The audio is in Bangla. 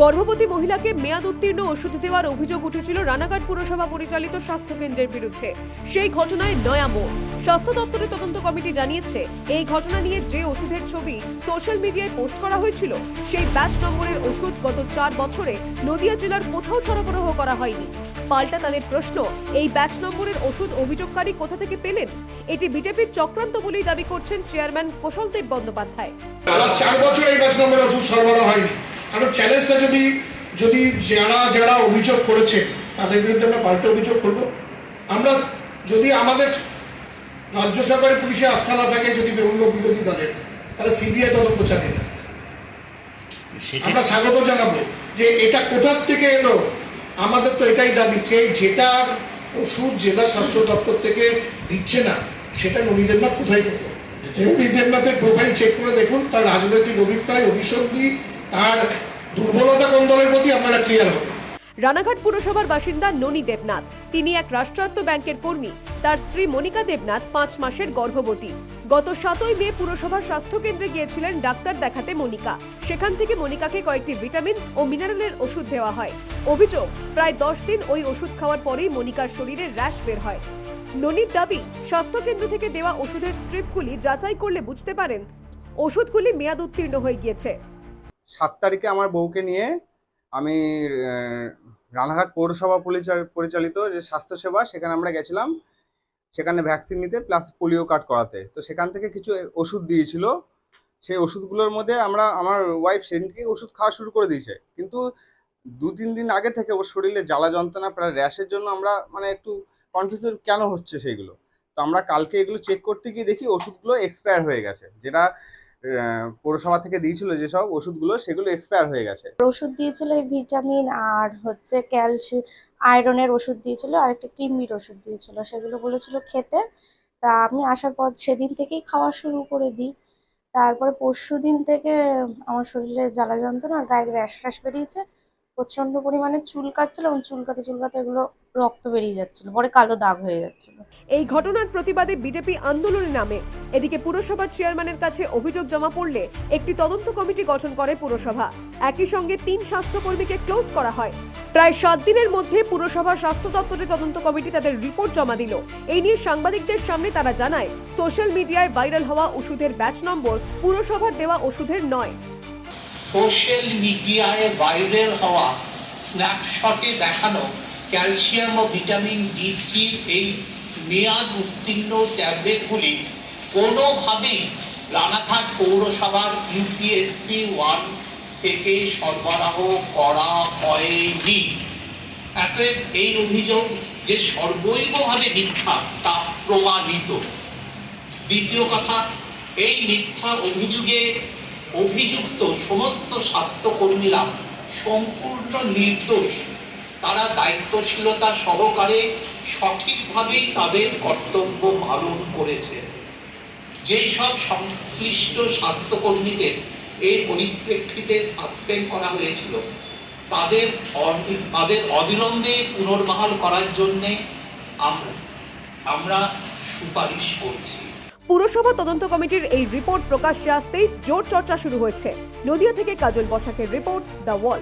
গর্ভবতী মহিলাকে মেয়াদ উত্তীর্ণ ওষুধ দেওয়ার অভিযোগ উঠেছিল রানাঘাট পুরসভা পরিচালিত স্বাস্থ্য কেন্দ্রের বিরুদ্ধে। সেই ঘটনায় নয়া মোড়। স্বাস্থ্য দপ্তরের তদন্ত কমিটি জানিয়েছে, এই ঘটনা নিয়ে যে ওষুধের ছবি সোশ্যাল মিডিয়ায় পোস্ট করা হয়েছিল, সেই ব্যাচ নম্বরের ওষুধ গত চার বছরে নদিয়া জেলার কোথাও সরবরাহ করা হয়নি। পাল্টা তাদের প্রশ্ন, এই ব্যাচ নম্বরের ওষুধ অভিযোগকারী কোথা থেকে পেলেন? এটি বিজেপির চক্রান্ত বলেই দাবি করছেন চেয়ারম্যান কোশলদেব বন্দ্যোপাধ্যায়। চার বছর এই ব্যাচ নম্বরের ওষুধ সরবরাহ হয়নি। কারণ চ্যালেঞ্জটা যদি যদি যারা যারা অভিযোগ করেছে তাদের বিরুদ্ধে আমরা পাল্টে অভিযোগ করব। আমরা যদি আমাদের রাজ্য সরকারের পুলিশে আস্থা না থাকে যদি বিভিন্ন বিরোধী দলের তাহলে সিবিআই তদন্ত চালিয়ে। সেটি আমরা স্বাগত জানাব যে এটা কোথার থেকে এলো? আমাদের তো এটাই দাবি যে যেটার ওষুধ জেলা স্বাস্থ্য দপ্তর থেকে দিচ্ছে না সেটা নবী দেবনাথ কোথায় পেল? নবী দেবনাথের প্রোফাইল চেক করে দেখুন তার রাজনৈতিক অভিপ্রায় অভিসন্ধি তার দুর্বলতা কোন দলের প্রতি আপনারা ক্লিয়ার হবে রানাঘাট পুরসভার বাসিন্দা ননী দেবনাথ। তিনি এক রাষ্ট্রায়ত্ত ব্যাংকের কর্মী। তার স্ত্রী মনিকা দেবনাথ পাঁচ মাসের গর্ভবতী। গত সাতই মে পুরসভার স্বাস্থ্য কেন্দ্রে গিয়েছিলেন ডাক্তার দেখাতে মনিকা। সেখান থেকে মনিকাকে কয়েকটি ভিটামিন ও মিনারেলের ওষুধ দেওয়া হয়। অভিযোগ, প্রায় দশ দিন ওই ওষুধ খাওয়ার পরেই মনিকার শরীরে র্যাশ বের হয়। ননির দাবি স্বাস্থ্য কেন্দ্র থেকে দেওয়া ওষুধের স্ট্রিপগুলি যাচাই করলে বুঝতে পারেন, ওষুধগুলি মেয়াদ উত্তীর্ণ হয়ে গিয়েছে। সাত তারিখে আমার বউকে নিয়ে আমি রানাঘাট পৌরসভা পরিচা- পরিচালিত যে স্বাস্থ্যসেবা, সেখানে আমরা গেছিলাম। সেখানে ভ্যাকসিন নিতে প্লাস পোলিও কার্ড করাতে। তো সেখান থেকে কিছু ওষুধ দিয়েছিল। সেই ওষুধগুলোর মধ্যে আমরা, আমার ওয়াইফ সেদিনকে ওষুধ খাওয়া শুরু করে দিয়েছে। কিন্তু দু, তিন দিন আগে থেকে ওর শরীরে জ্বালা যন্ত্রণা, প্রায় র্যাশের জন্য আমরা মানে একটু কনফিউজ কেন হচ্ছে সেইগুলো? তো আমরা কালকে এগুলো চেক করতে গিয়ে দেখি ওষুধগুলো এক্সপায়ার হয়ে গেছে। যেটা পৌরসভা থেকে দিয়েছিল যেসব ওষুধগুলো, সেগুলো এক্সপায়ার হয়ে গেছে। ওষুধ দিয়েছিল এই ভিটামিন আর হচ্ছে ক্যালসিয়াম, আয়রনের ওষুধ দিয়েছিল, আর একটা কৃমির ওষুধ দিয়েছিল। সেগুলো বলেছিল খেতে। তা আমি আসার পর সেদিন থেকেই খাওয়া শুরু করে দিই। তারপরে পরশু দিন থেকে আমার শরীরে জ্বালা যন্ত্রণা, আর গায়ে র্যাশ র্যাশ বেরিয়েছে। প্রচণ্ড পরিমাণে চুলকাচ্ছিল এবং চুলকাতে চুলকাতে এগুলো রক্ত বেরিয়ে যাচ্ছিল। পরে কালো দাগ হয়ে যাচ্ছিল। এই ঘটনার প্রতিবাদে বিজেপি আন্দোলনে নামে। এদিকে পুরসভার চেয়ারম্যানের কাছে অভিযোগ জমা পড়লে একটি তদন্ত কমিটি গঠন করে পুরসভা। একই সঙ্গে তিন স্বাস্থ্যকর্মীকে ক্লোজ করা হয়। প্রায় সাত দিনের মধ্যে পুরসভার স্বাস্থ্য দপ্তরের তদন্ত কমিটি তাদের রিপোর্ট জমা দিল। এই নিয়ে সাংবাদিকদের সামনে তারা জানায়, সোশ্যাল মিডিয়ায় ভাইরাল হওয়া ওষুধের ব্যাচ নম্বর পুরসভার দেওয়া ওষুধের নয়। সোশ্যাল মিডিয়ায় ভাইরাল হওয়া স্ন্যাপশটে দেখানো ক্যালসিয়াম ও ভিটামিন ডি থ্রির এই মেয়াদ উত্তীর্ণ ট্যাবলেটগুলি কোনোভাবেই রানাঘাট পৌরসভার ইউপিএসসি ওয়ান থেকে সরবরাহ করা হয়নি। অতএব এই অভিযোগ যে সর্বৈবভাবে মিথ্যা, তা প্রমাণিত। দ্বিতীয় কথা, এই মিথ্যা অভিযোগে অভিযুক্ত সমস্ত স্বাস্থ্যকর্মীরা সম্পূর্ণ নির্দোষ। তারা দায়িত্বশীলতা সহকারে সঠিকভাবেই তাদের কর্তব্য পালন করেছে। যেই সব সংশ্লিষ্ট স্বাস্থ্যকর্মীদের এই পরিপ্রেক্ষিতে সাসপেন্ড করা হয়েছিল, তাদের তাদের অবিলম্বে পুনর্বহাল করার জন্যে আমরা আমরা সুপারিশ করছি। পুরসভা তদন্ত কমিটির এই রিপোর্ট প্রকাশ্যে আসতেই জোর চর্চা শুরু হয়েছে। নদিয়া থেকে কাজল বসাকের রিপোর্ট, দ্য ওয়াল